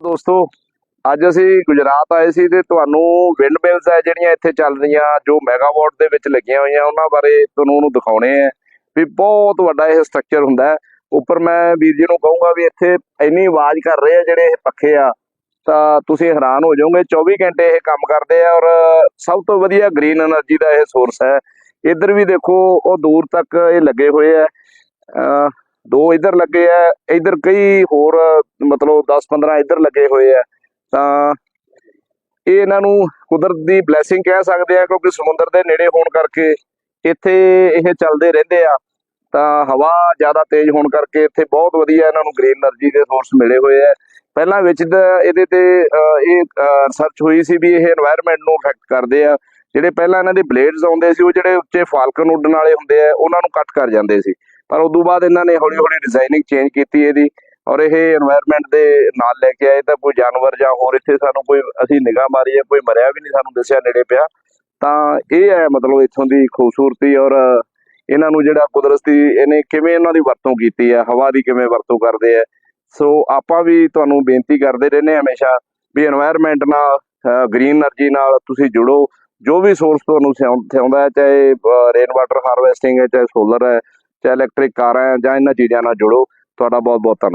ਦੋਸਤੋ, ਅੱਜ ਅਸੀਂ ਗੁਜਰਾਤ ਆਏ ਸੀ ਤੇ ਤੁਹਾਨੂੰ ਵਿੰਡ ਮਿਲਸ ਹੈ ਜਿਹੜੀਆਂ ਇੱਥੇ ਚੱਲ ਰਹੀਆਂ, ਜੋ ਮੈਗਾਵਾਟ ਦੇ ਵਿੱਚ ਲੱਗੀਆਂ ਹੋਈਆਂ, ਉਹਨਾਂ ਬਾਰੇ ਤੁਹਾਨੂੰ ਉਹਨੂੰ ਦਿਖਾਉਣੇ ਆ। ਵੀ ਬਹੁਤ ਵੱਡਾ ਇਹ ਸਟਰਕਚਰ ਹੁੰਦਾ ਉੱਪਰ ਮੈਂ ਵੀਰ ਜੀ ਨੂੰ ਕਹੂੰਗਾ ਵੀ ਇੱਥੇ ਇੰਨੀ ਆਵਾਜ਼ ਕਰ ਰਹੇ ਆ ਜਿਹੜੇ ਇਹ ਪੱਖੇ ਆ, ਤਾਂ ਤੁਸੀਂ ਹੈਰਾਨ ਹੋ ਜਾਓਗੇ 24 ਘੰਟੇ ਇਹ ਕੰਮ ਕਰਦੇ ਆ ਔਰ ਸਭ ਤੋਂ ਵਧੀਆ ਗ੍ਰੀਨ એનર્ਜੀ ਦਾ ਇਹ ਸੋਰਸ ਹੈ। ਇੱਧਰ ਵੀ ਦੇਖੋ, ਉਹ ਦੂਰ ਤੱਕ ਇਹ ਲੱਗੇ ਹੋਏ ਆ। ਦੋ ਇਧਰ ਲੱਗੇ ਆ, ਇਧਰ ਕਈ ਹੋਰ, ਮਤਲਬ 10-15 ਇਧਰ ਲੱਗੇ ਹੋਏ ਆ। ਤਾਂ ਇਹ ਇਹਨਾਂ ਨੂੰ ਕੁਦਰਤ ਦੀ ਬਲੇਸਿੰਗ ਕਹਿ ਸਕਦੇ ਆ, ਕਿਉਂਕਿ ਸਮੁੰਦਰ ਦੇ ਨੇੜੇ ਹੋਣ ਕਰਕੇ ਇੱਥੇ ਇਹ ਚੱਲਦੇ ਰਹਿੰਦੇ ਆ। ਤਾਂ ਹਵਾ ਜ਼ਿਆਦਾ ਤੇਜ਼ ਹੋਣ ਕਰਕੇ ਇੱਥੇ ਬਹੁਤ ਵਧੀਆ ਇਹਨਾਂ ਨੂੰ ਗ੍ਰੀਨ એનર્ਜੀ ਦੇ ਸੋਰਸ ਮਿਲੇ ਹੋਏ ਆ। ਪਹਿਲਾਂ ਵਿੱਚ ਇਹਦੇ ਤੇ ਇਹ ਰਿਸਰਚ ਹੋਈ ਸੀ ਵੀ ਇਹ এনवायरमेंट ਨੂੰ ਇਫੈਕਟ ਕਰਦੇ ਆ। ਜਿਹੜੇ ਪਹਿਲਾਂ ਇਹਨਾਂ ਦੇ ਬਲੇਡਸ ਆਉਂਦੇ ਸੀ, ਉਹ ਜਿਹੜੇ ਉੱਚੇ ਫਾਲਕਨ ਉੱਡਣ ਵਾਲੇ ਹੁੰਦੇ ਆ, ਉਹਨਾਂ ਨੂੰ ਕੱਟ ਕਰ ਜਾਂਦੇ ਸੀ। ਪਰ ਉਦੋਂ ਬਾਅਦ ਇਹਨਾਂ ਨੇ ਹੌਲੀ ਹੌਲੀ ਡਿਜ਼ਾਈਨਿੰਗ ਚੇਂਜ ਕੀਤੀ ਇਹਦੀ ਔਰ ਇਹ এনवायरमेंट ਦੇ ਨਾਲ ਲੈ ਕੇ ਆਏ ਤਾਂ ਕੋਈ ਜਾਨਵਰ ਜਾਂ ਹੋਰ ਇੱਥੇ ਸਾਨੂੰ ਕੋਈ ਅਸੀਂ ਨਿਗਾਹ ਮਾਰੀ ਹੈ ਕੋਈ ਮਰਿਆ ਵੀ ਨਹੀਂ ਸਾਨੂੰ ਦੱਸਿਆ ਨੇੜੇ ਪਿਆ। ਤਾਂ ਇਹ ਹੈ ਮਤਲਬ ਇਥੋਂ ਦੀ ਖੂਬਸੂਰਤੀ ਔਰ ਇਹਨਾਂ ਨੂੰ ਜਿਹੜਾ ਕੁਦਰਤੀ ਇਹਨੇ ਕਿਵੇਂ ਇਹਨਾਂ ਦੀ ਵਰਤੋਂ ਕੀਤੀ ਹੈ, ਹਵਾ ਦੀ ਕਿਵੇਂ ਵਰਤੋਂ ਕਰਦੇ ਆ ਸੋ ਆਪਾਂ ਵੀ ਤੁਹਾਨੂੰ ਬੇਨਤੀ ਕਰਦੇ ਰਹਿੰਦੇ ਹਮੇਸ਼ਾ ਵੀ এনवायरमेंट ਨਾਲ ਗ੍ਰੀਨ એનર્ਜੀ ਨਾਲ ਤੁਸੀਂ ਜੁੜੋ। ਜੋ ਵੀ ਸੋਰਸ ਤੁਹਾਨੂੰ ਸਿਆਉਂਦਾ ਹੈ, ਚਾਹੇ ਰੇਨ ਵਾਟਰ ਹਾਰਵੈਸਟਿੰਗ ਹੈ, ਚਾਹੇ ਸੋਲਰ ਹੈ ਚਾਹੇ ਇਲੈਕਟ੍ਰਿਕ ਕਾਰਾਂ ਜਾਂ ਇਹਨਾਂ ਚੀਜ਼ਾਂ ਨਾਲ ਜੁੜੋ। ਤੁਹਾਡਾ ਬਹੁਤ ਬਹੁਤ ਧੰਨਵਾਦ।